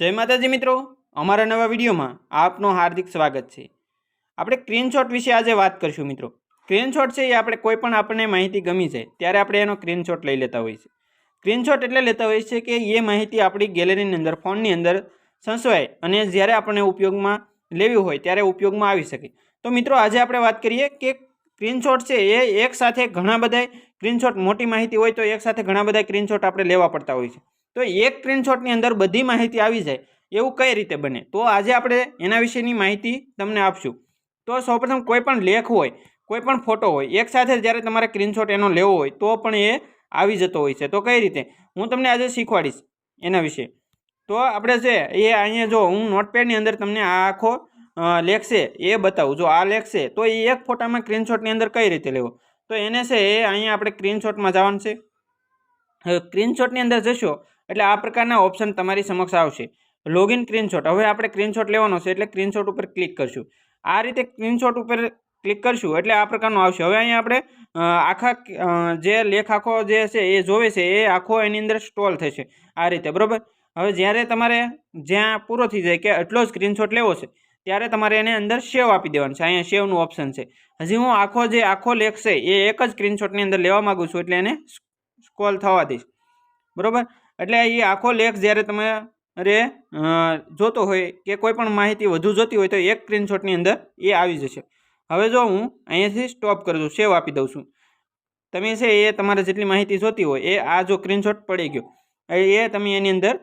જય માતાજી મિત્રો, અમારા નવા વિડીયોમાં આપનું હાર્દિક સ્વાગત છે. આપણે સ્ક્રીનશોટ વિશે આજે વાત કરીશું મિત્રો. સ્ક્રીનશોટ છે એ આપણે કોઈ પણ આપણને માહિતી ગમી છે ત્યારે આપણે એનો સ્ક્રીનશોટ લઈ લેતા હોઈએ છીએ. સ્ક્રીનશોટ એટલે લેતા હોઈએ છીએ કે એ માહિતી આપણી ગેલેરીની અંદર, ફોનની અંદર સંસવાય અને જ્યારે આપણને ઉપયોગમાં લેવી હોય ત્યારે ઉપયોગમાં આવી શકે. તો મિત્રો, આજે આપણે વાત કરીએ કે સ્ક્રીનશોટ છે એ એક સાથે ઘણા બધા સ્ક્રીનશોટ, મોટી માહિતી હોય તો એક સાથે ઘણા બધા સ્ક્રીનશોટ આપણે લેવા પડતા હોય છે તો એક સ્ક્રીનશોટની અંદર બધી માહિતી આવી જાય. એવું કઈ રીતે બને? તો આજે આપણે એના વિશેની માહિતી તમને આપશું. તો સૌપ્રથમ કોઈ પણ લેખ હોય, કોઈ પણ ફોટો હોય, એક સાથે જ્યારે તમારે સ્ક્રીનશોટ એનો લેવો હોય, તો પણ એ આવી જતો હોય છે. તો કઈ રીતે? હું તમને આજે શીખવાડીશ એના વિશે. તો આપણે છે એ અહીંયા જો હું નોટપેડની અંદર તમને આ આખો લેખ છે એ બતાવું. જો આ લેખ છે, તો એ એક ફોટામાં સ્ક્રીનશોટની અંદર કઈ રીતે લેવો? તો એને છે એ અહીંયા આપણે સ્ક્રીનશોટમાં જવાનું છે. સ્ક્રીનશોટની અંદર જશો, એટલે આ પ્રકારના ઓપ્શન તમારી સમક્ષ આવશે. લોગિન સ્ક્રીનશોટ હવે આપણે સ્ક્રીનશોટ લેવાનો છે, એટલે સ્ક્રીનશોટ ઉપર ક્લિક કરશું. આ રીતે સ્ક્રીનશોટ ઉપર ક્લિક કરશું, એટલે આ પ્રકારનું આવશે. હવે અહીંયા આપણે આખા જે લેખ આખો જે છે, એ જોવે છે, એ આખો એની અંદર સ્ટોલ થશે. આ રીતે, બરાબર? હવે જ્યારે તમારે જ્યાં પૂરો થઈ જાય કે એટલો જ સ્ક્રીનશોટ લેવો છે, ત્યારે તમારે એને અંદર સેવ આપી દેવાનું છે. અહીંયા સેવનું ઓપ્શન છે. હજી હું આખો જે આખો લેખ છે, એ એક જ સ્ક્રીનશોટની અંદર લેવા માગું છું, એટલે એને સ્કોલ થવા દઈશ. બરાબર? એટલે એ આખો લેખ જ્યારે તમે અરે જોતો હોય કે કોઈ પણ માહિતી વધુ જોતી હોય તો એક સ્ક્રીનશોટની અંદર એ આવી જશે. હવે જો હું અહીંયાથી સ્ટોપ કરી દઉં સેવ આપી દઉં છું. તમે છે એ તમારે જેટલી માહિતી જોતી હોય, એ આ જો સ્ક્રીનશોટ પડી ગયો, એ તમે એની અંદર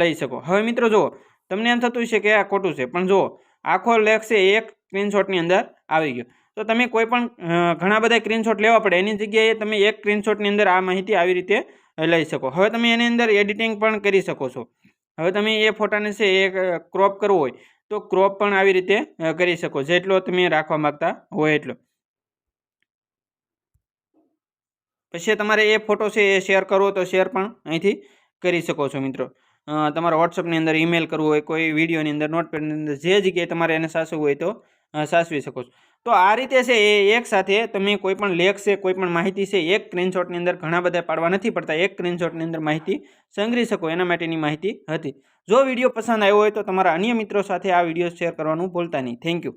લઈ શકો. હવે મિત્રો જુઓ, તમને એમ થતું હશે કે આ ખોટું છે, પણ જુઓ, આખો લેખ છે એક સ્ક્રીનશોટની અંદર આવી ગયો. તો તમે કોઈ પણ ઘણા બધા સ્ક્રીનશોટ લેવા પડે. એની જગ્યાએ તમે એક સ્ક્રીનશોટની અંદર આ માહિતી આવી રીતે લઈ શકો. હવે તમે એની અંદર એડિટિંગ પણ કરી શકો છો. હવે તમે એ ફોટાને છે એ ક્રોપ કરવો હોય, તો ક્રોપ પણ આવી રીતે કરી શકો. જેટલો તમે રાખવા માગતા હોય એટલો. પછી તમારે એ ફોટો છે એ શેર કરવો તો શેર પણ અહીંથી કરી શકો છો મિત્રો. તમારા વોટ્સઅપની અંદર ઈમેલ કરવું હોય, કોઈ વિડીયોની અંદર નોટપેડની અંદર, જે જગ્યાએ તમારે એને સાસવું હોય તો સાચવી શકો છો. તો આ રીતે છે એ એક સાથે તમે કોઈ પણ લેખ છે, કોઈ પણ માહિતી છે, એક સ્ક્રીનશોટની અંદર ઘણા બધા પાડવા નથી પડતા. એક સ્ક્રીનશોટની અંદર માહિતી સંગ્રહી શકો, એના માટેની માહિતી હતી. જો વીડિયો પસંદ આવ્યો હોય તો તમારા અન્ય મિત્રો સાથે આ વીડિયો શેર કરવાનું ભૂલતા નહીં. Thank you